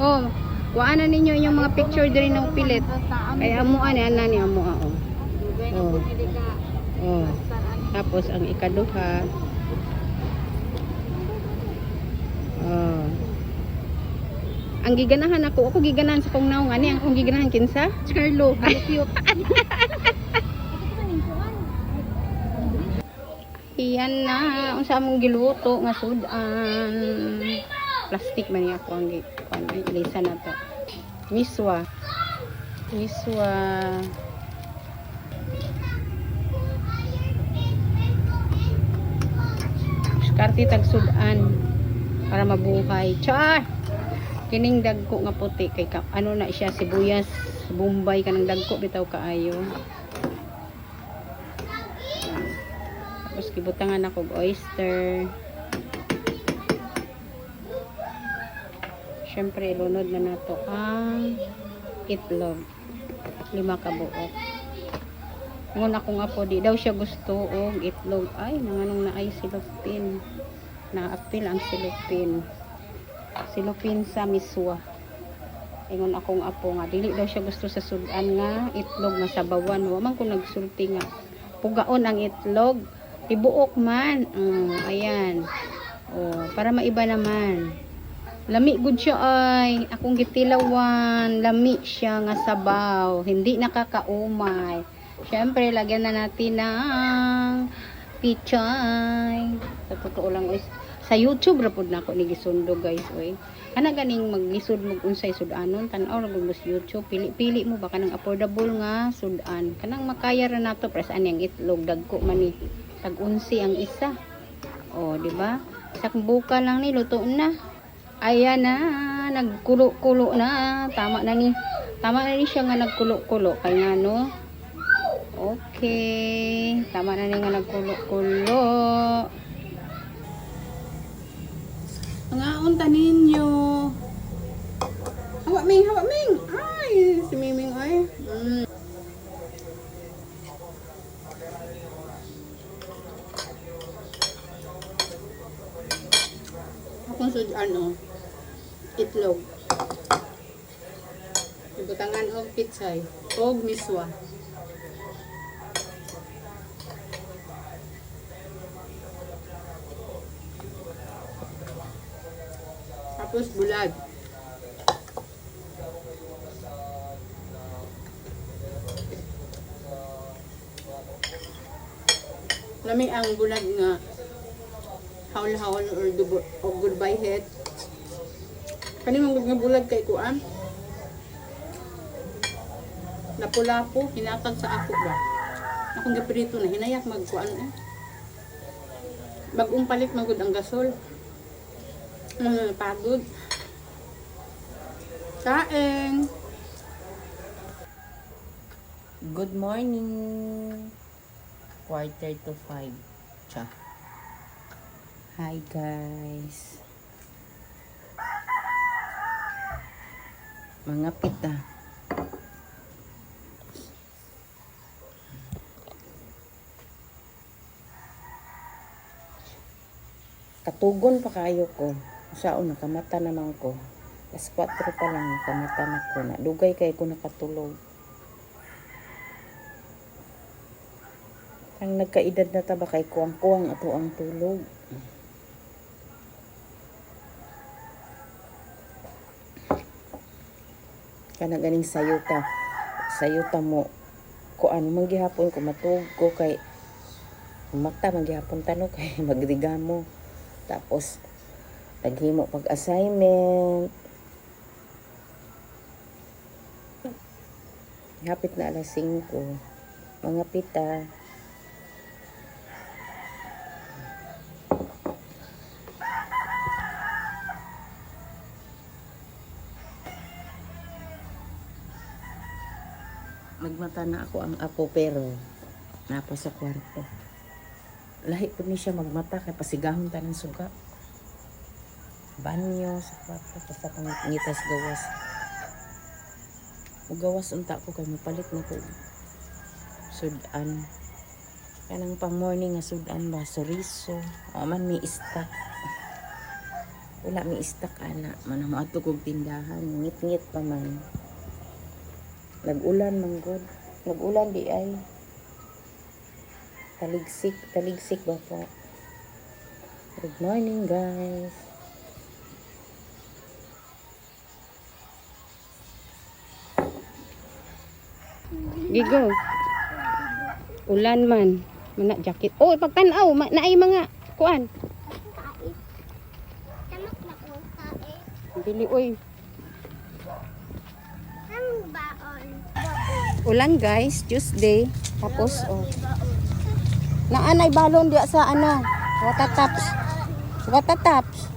Oh, kuha na ninyo inyong mga picture diri ng pilit. Kay amo ani ana ni amo ah, oh. Oh. Oh. Tapos ang ikaduha. Oh. Ang giganahan ako, ako giganahan sa kong naong ani, ang akong giganahan kinsa? Carlo, cute. Iyan na, unsa among giluto nga sudan. Plastic man niya ako ang ilisa na to. Miswa. Miswa. Diskarte tag sudan para mabuhay. Char! Kining dagko nga puti kay ka, ano na siya sibuyas, bombay kanang dagko bitaw kaayo. Tapos gibutangan ako oyster. Syempre ilunod na nato ang itlog. Lima ka buok. Ngun ako nga po, di daw siya gusto og itlog. Ay, nanganong na ay silupin. Na-appeal ang silupin. Silupin sa miswa. Ingon akong apo nga, dili daw siya gusto sa sudan nga itlog nga sabawan. Wa man ko nagsulti nga. Pugaon ang itlog. Tibuok man. Mm, ayan. Oh, para maiba naman. Lami gud siya ay. Akong gitilawan. Lami siya nga sabaw. Hindi nakakaumay. Siyempre, lagyan na natin ng pichay. Sa totoo lang, oy, sa YouTube rapod na ako ni gisundo guys oy kana ganing maglisod mo unsay sudanon tan-aw ra sa YouTube pili-pili mo baka nang affordable nga sudan kanang makaya ra nato pres ani ang itlog dagko man ni tag unsi ang isa oh di ba sak buka lang ni luto na ayan na nagkulo-kulo na. Tama na ni tama na ni siya nga nagkulo-kulo. Kay nga no? Okay tama na ni nga nagkulo-kulo. Mga unta ninyo akong sud ano itlog. Ibutangan og pitsay. Og miswa. Tapos bulag. Lami ang bulag nga haul-haul or dubo, o goodbye head. Kani mong bulag kay kuan? Lapu-lapu hinatag sa ako ba? Akong giprito na hinayak magkuan eh. Bagong palit magud ang gasol. Mga pagod. Kain! Good morning. Quarter to five. Cha. Hi guys. Mga pita. Katugon pa kayo ko. Saan nakamata naman ko. Las 4 pa lang nakamata na ko. Nadugay kay ko nakatulog. Ang nagkaedad na taba kay kuwang-kuwang ato ang tulog. Kana ganing sayuta. Sayuta mo. Ko ano man gihapon ko matug ko kay mata man gihapon tano kay magdiga mo. Tapos naghimo pag assignment. Hapit na alas 5. Mga pita. Nagmata na ako ang apo pero napa sa kwarto. Lahi po ni siya magmata kay pasigahon ta ng suga. Banyo sa kwarto basta pangitas gawas. Ug gawas unta ko kay mapalit na ko. Sudan. Kanang pang morning nga sudan ba soriso. O man may stock. wala mi istak ana man mo ato tindahan ngit-ngit pa man nag-ulan man god nag-ulan di ay taligsik taligsik ba po good morning guys Gigo. Ulan man. Mana jacket. Oh, pagtanaw, naay mga kuan. Dili oy. Baon. Ulan guys, Tuesday. Tapos oh. Naanay balon diya sa ano, water taps. Water taps.